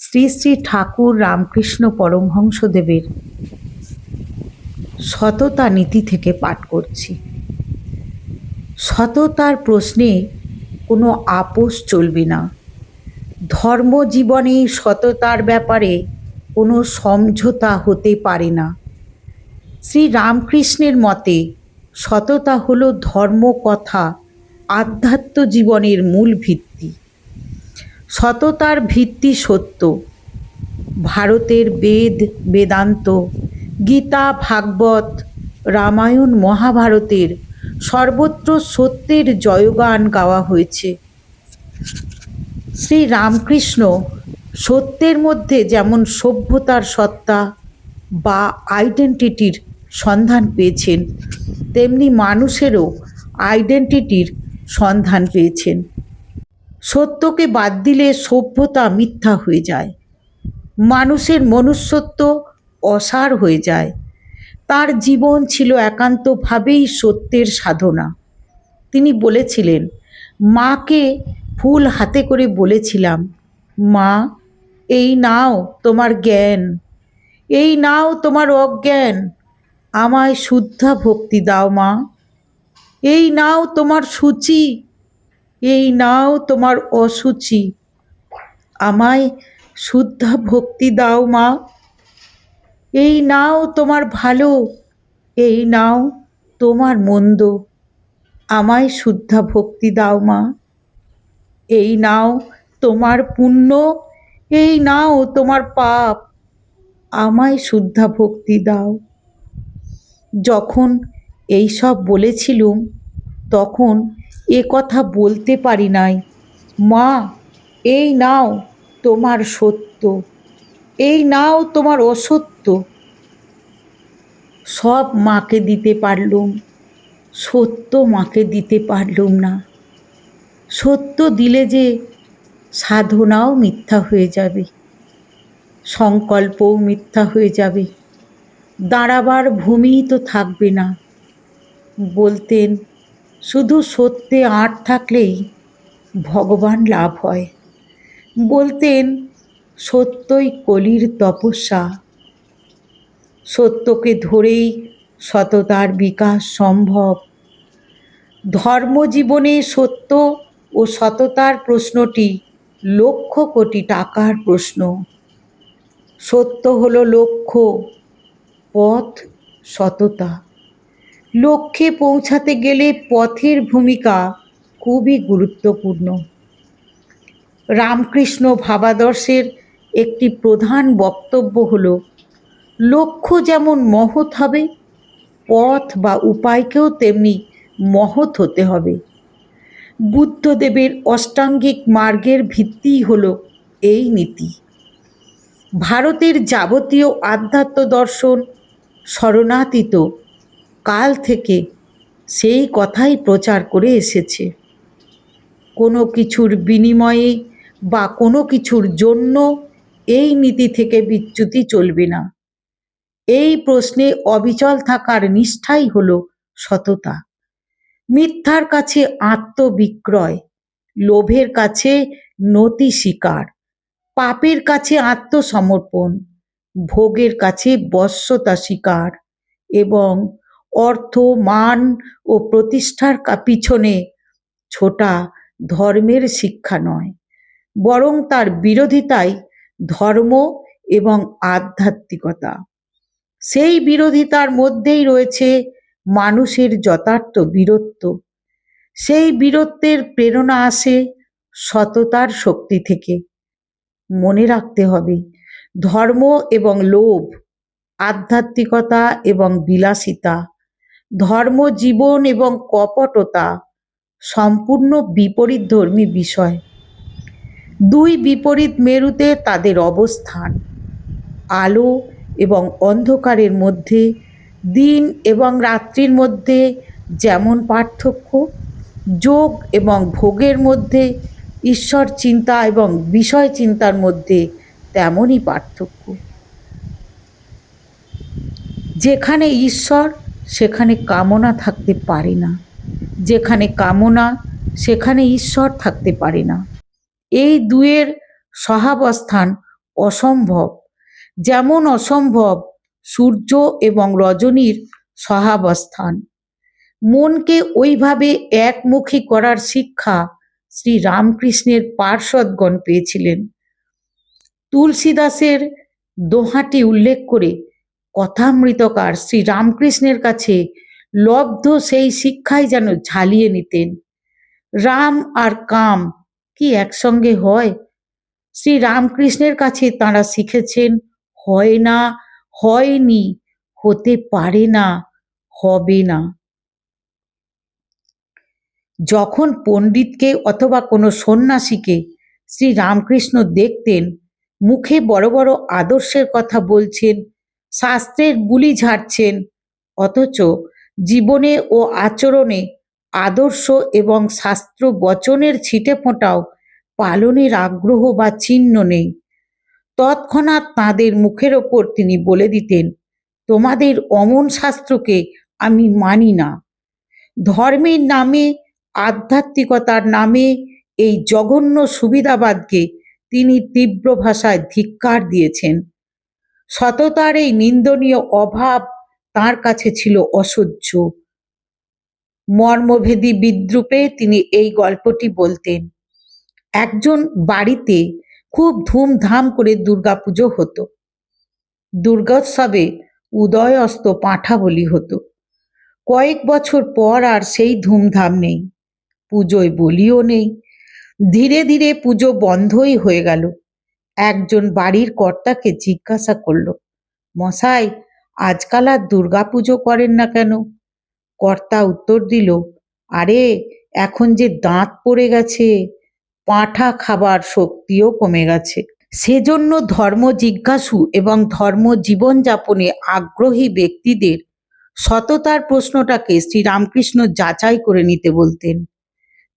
শ্রী শ্রী ঠাকুর রামকৃষ্ণ পরমহংসদেবের সততা নীতি থেকে পাঠ করছি। সততার প্রশ্নে কোনো আপোষ চলবে না। ধর্মজীবনে সততার ব্যাপারে কোনো সমঝোতা হতে পারে না। শ্রী রামকৃষ্ণের মতে সততা হলো ধর্ম কথা আধ্যাত্ম জীবনের মূল ভিত্তি। সততার ভিত্তি সত্য। ভারতের বেদ, বেদান্ত, গীতা, ভাগবত, রামায়ণ, মহাভারতের সর্বত্র সত্যের জয়গান গাওয়া হয়েছে। শ্রী রামকৃষ্ণ সত্যের মধ্যে যেমন সভ্যতার সত্তা বা আইডেন্টিটির সন্ধান পেয়েছেন, তেমনি মানুষেরও আইডেন্টিটির সন্ধান পেয়েছেন। সত্যকে বাদ দিলে সভ্যতা মিথ্যা হয়ে যায়। মানুষের মনুষ্যত্ব অসার হয়ে যায়। তার জীবন ছিল একান্তভাবেই সত্যের সাধনা। তিনি বলেছিলেন, মাকে ফুল হাতে করে বলেছিলাম, মা, এই নাও তোমার জ্ঞান, এই নাও তোমার অজ্ঞান, আমায় শুদ্ধা ভক্তি দাও মা, এই নাও তোমার সূচি এই নাও তোমার অসুচি আমায় শুদ্ধা ভক্তি দাও মা। এই নাও তোমার ভালো, এই নাও তোমার মন্দ। আমায় শুদ্ধা ভক্তি দাও মা। এই নাও তোমার পুণ্য, এই নাও তোমার পাপ। আমায় শুদ্ধা ভক্তি দাও। যখন এই সব বলেছিলুম, তখন এ কথা বলতে পারি নাই। মা, এই নাও তোমার সত্য, এই নাও তোমার অসত্য। সব মাকে দিতে পারলুম, সত্য মাকে দিতে পারলুম না। সত্য দিলে যে সাধনাও মিথ্যা হয়ে যাবে, সংকল্পও মিথ্যা হয়ে যাবে। দাঁড়াবার ভূমি তো থাকবে না। বলতেন শুধু সত্যে আঁট থাকলেই ভগবান লাভ হয়। বলতেন, সত্যই কলির তপস্যা। সত্যকে ধরেই সততার বিকাশ সম্ভব। ধর্মজীবনে সত্য ও সততার প্রশ্নটি লক্ষ কোটি টাকার প্রশ্ন। সত্য হলো লক্ষ্য, পথ সততা। লক্ষ্যে পৌঁছাতে গেলে পথের ভূমিকা খুবই গুরুত্বপূর্ণ। রামকৃষ্ণ ভাবাদর্শের একটি প্রধান বক্তব্য হল, লক্ষ্য যেমন মহৎ হবে, পথ বা উপায়কেও তেমনি মহৎ হতে হবে। বুদ্ধদেবের অষ্টাঙ্গিক মার্গের ভিত্তিই হল এই নীতি। ভারতের যাবতীয় আধ্যাত্ম দর্শন শরণাতীত কাল থেকে সেই কথাই প্রচার করে এসেছে। কোনো কিছুর বিনিময়ে বা কোনো কিছুর জন্য এই নীতি থেকে বিচ্যুতি চলবে না। এই প্রশ্নে অবিচল থাকার নিষ্ঠাই হল সততা। মিথ্যার কাছে আত্মবিক্রয়, লোভের কাছে নতি স্বীকার, পাপের কাছে আত্মসমর্পণ, ভোগের কাছে বশ্যতা স্বীকার এবং অর্থ, মান ও প্রতিষ্ঠার পিছনে ছোটা ধর্মের শিক্ষা নয়। বরং তার বিরোধিতাই ধর্ম এবং আধ্যাত্মিকতা। সেই বিরোধিতার মধ্যেই রয়েছে মানুষের যথার্থ বীরত্ব। সেই বীরত্বের প্রেরণা আসে সততার শক্তি থেকে। মনে রাখতে হবে, ধর্ম এবং লোভ, আধ্যাত্মিকতা এবং বিলাসিতা ধর্ম, জীবন এবং কপটতা সম্পূর্ণ বিপরীত ধর্মী বিষয়। দুই বিপরীত মেরুতে তাদের অবস্থান। আলো এবং অন্ধকারের মধ্যে, দিন এবং রাত্রির মধ্যে যেমন পার্থক্য, যোগ এবং ভোগের মধ্যে, ঈশ্বর চিন্তা এবং বিষয় চিন্তার মধ্যে তেমনই পার্থক্য। যেখানে ঈশ্বর সেখানে কামনা থাকতে পারে না। যেখানে কামনা, সেখানে ঈশ্বর থাকতে পারে না। এই দুয়ের সহাবস্থান অসম্ভব। যেমন অসম্ভব সূর্য এবং রজনীর সহাবস্থান মনকে ওইভাবে একমুখী করার শিক্ষা শ্রী রামকৃষ্ণের পার্শ্বদগণ পেয়েছিলেন। তুলসীদাসের দোহাটি উল্লেখ করে কথামৃতকার শ্রী রামকৃষ্ণের কাছে লব্ধ সেই শিক্ষাই যেন ঝালিয়ে নিতেন। রাম আর কাম কি একসঙ্গে হয়? শ্রী রামকৃষ্ণের কাছে তাঁরা শিখেছেন, হয় না, হয়নি, হতে পারে না, হবে না। যখন পণ্ডিতকে অথবা কোনো সন্ন্যাসীকে শ্রী রামকৃষ্ণ দেখতেন, মুখে বড় বড় আদর্শের কথা বলছেন শাস্ত্রের গুলি ঝাড়ছেন। অথচ জীবনে ও আচরণে আদর্শ এবং শাস্ত্র বচনের ছিটে ফোঁটাও পালনের আগ্রহ বা চিহ্ন নেই। তৎক্ষণাৎ তাঁদের মুখের ওপর তিনি বলে দিতেন, তোমাদের অমন শাস্ত্রকে আমি মানি না। ধর্মের নামে, আধ্যাত্মিকতার নামে এই জঘন্য সুবিধাবাদকে তিনি তীব্র ভাষায় ধিক্কার দিয়েছেন। সততার এই নিন্দনীয় অভাব তার কাছে ছিল অসহ্য। মর্মভেদী বিদ্রুপে তিনি এই গল্পটি বলতেন। একজন বাড়িতে খুব ধুমধাম করে দুর্গাপুজো হতো। দুর্গোৎসবে উদয় অস্ত পাঁঠা বলি হতো। কয়েক বছর পর আর সেই ধুমধাম নেই, পুজোয় বলিও নেই। ধীরে ধীরে পুজো বন্ধই হয়ে গেল। একজন বাড়ির কর্তাকে জিজ্ঞাসা করল, মশাই, আজকাল আর দুর্গা পুজো করেন না কেন? কর্তা উত্তর দিল, আরে, এখন যে দাঁত পড়ে গেছে, পাঁঠা খাবার শক্তিও কমে গেছে। সেজন্য ধর্ম জিজ্ঞাসু এবং ধর্ম জীবনযাপনে আগ্রহী ব্যক্তিদের সততার প্রশ্নটাকে শ্রীরামকৃষ্ণ যাচাই করে নিতে বলতেন।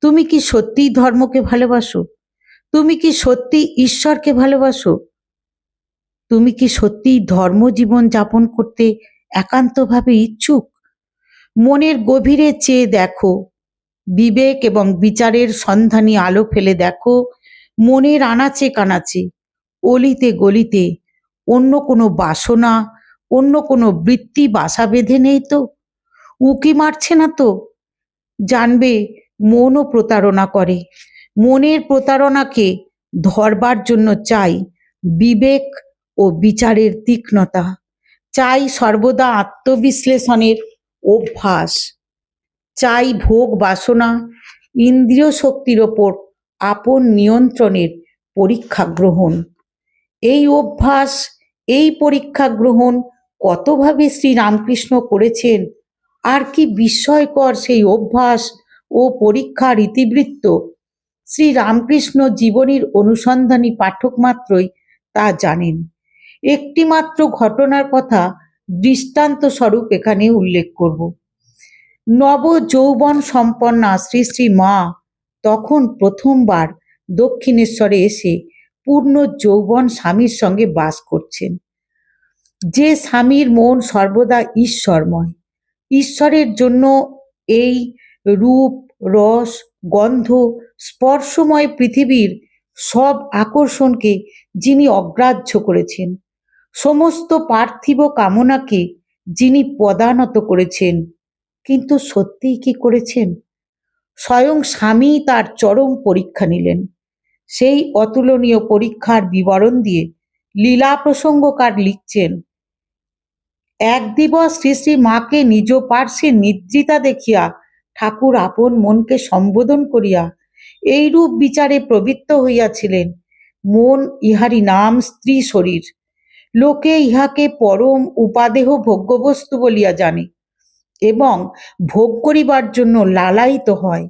তুমি কি সত্যিই ধর্মকে ভালোবাসো? তুমি কি সত্যি ঈশ্বরকে ভালোবাসো? তুমি কি সত্যিই ধর্ম জীবন যাপন করতে একান্তভাবে ইচ্ছুক? মনের গভীরে চেয়ে দেখো, বিবেক এবং বিচারের সন্ধানী আলো ফেলে দেখো, মনের আনাচে কানাচে, অলিতে গলিতে, অন্য কোনো বাসনা, অন্য কোনো বৃত্তি বাসা বেঁধে নেই তো? উকি মারছে না তো? জানবে মনও প্রতারণা করে। মনের প্রতারণাকে ধরবার জন্য চাই বিবেক ও বিচারের তীক্ষ্ণতা। চাই সর্বদা আত্মবিশ্লেষণের অভ্যাস। চাই ভোগ বাসনা, ইন্দ্রিয় শক্তির ওপর আপন নিয়ন্ত্রণের পরীক্ষা গ্রহণ। এই অভ্যাস, এই পরীক্ষা গ্রহণ কতভাবে শ্রী রামকৃষ্ণ করেছেন? আর কি বিস্ময়কর সেই অভ্যাস ও পরীক্ষার ইতিবৃত্ত শ্রী রামকৃষ্ণ জীবনীর অনুসন্ধানী পাঠক মাত্রই তা জানেন। একটিমাত্র ঘটনার কথা দৃষ্টান্ত স্বরূপ এখানে উল্লেখ করব। নব যৌবন সম্পন্না শ্রী শ্রী মা তখন প্রথমবার দক্ষিণেশ্বরে এসে পূর্ণ যৌবন স্বামীর সঙ্গে বাস করছেন। যে স্বামীর মন সর্বদা ঈশ্বরময়। ঈশ্বরের জন্য এই রূপ, রস গন্ধ, স্পর্শময় পৃথিবীর সব আকর্ষণকে যিনি অগ্রাহ্য করেছেন। সমস্ত পার্থিব কামনাকে যিনি পদানত করেছেন। কিন্তু সত্যিই কি করেছেন? স্বয়ং স্বামী তার চরম পরীক্ষা নিলেন। সেই অতুলনীয় পরীক্ষার বিবরণ দিয়ে লীলা প্রসঙ্গকার লিখছেন, এক দিবস শ্রী শ্রী মাকে নিজ পার্শ্বে নিদ্রিতা দেখিয়া ঠাকুর আপন মনকে সম্বোধন করিয়া এইরূপ বিচারে প্রবৃত্ত হইয়াছিলেন। মন ইহারি নাম স্ত্রী শরীর। লোকে ইহাকে পরম উপাদেহ ভোগ্যবস্তু বলিয়া জানে এবং ভোগ করিবার জন্য লালায়িত হয়।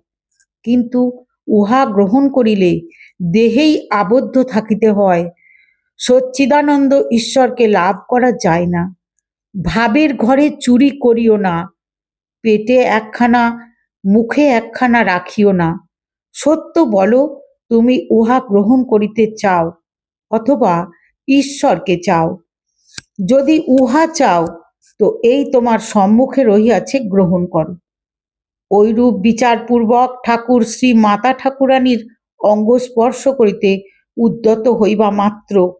কিন্তু উহা গ্রহণ করিলে দেহেই আবদ্ধ থাকিতে হয়। সচ্চিদানন্দ ঈশ্বরকে লাভ করা যায় না। ভাবের ঘরে চুরি করিও না। পেটে একখানা মুখে একখানা রাখিও না। সত্য বলো, তুমি উহা গ্রহণ করিতে চাও অথবা ঈশ্বরকে চাও। যদি উহা চাও, তো এই তোমার সম্মুখে রহিয়াছে গ্রহণ করো। ঐরূপ বিচারপূর্বক ঠাকুর শ্রী মাতা ঠাকুরানীর অঙ্গ স্পর্শ করিতে উদ্যত হইবা মাত্র।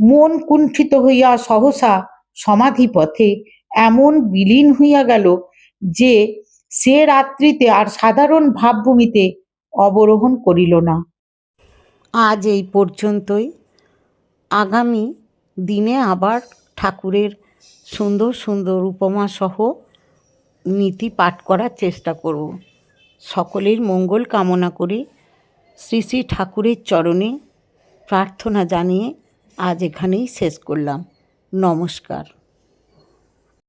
মন কুণ্ঠিত হইয়া সহসা সমাধিপথে এমন বিলীন হইয়া গেল যে সে রাত্রিতে আর সাধারণ ভাবভূমিতে অবরোহণ করিল না। আজ এই পর্যন্তই। আগামী দিনে আবার ঠাকুরের সুন্দর সুন্দর উপমা সহ নীতি পাঠ করার চেষ্টা করব। সকলের মঙ্গল কামনা করে শ্রী শ্রী ঠাকুরের চরণে প্রার্থনা জানিয়ে আজ এখানেই শেষ করলাম। নমস্কার।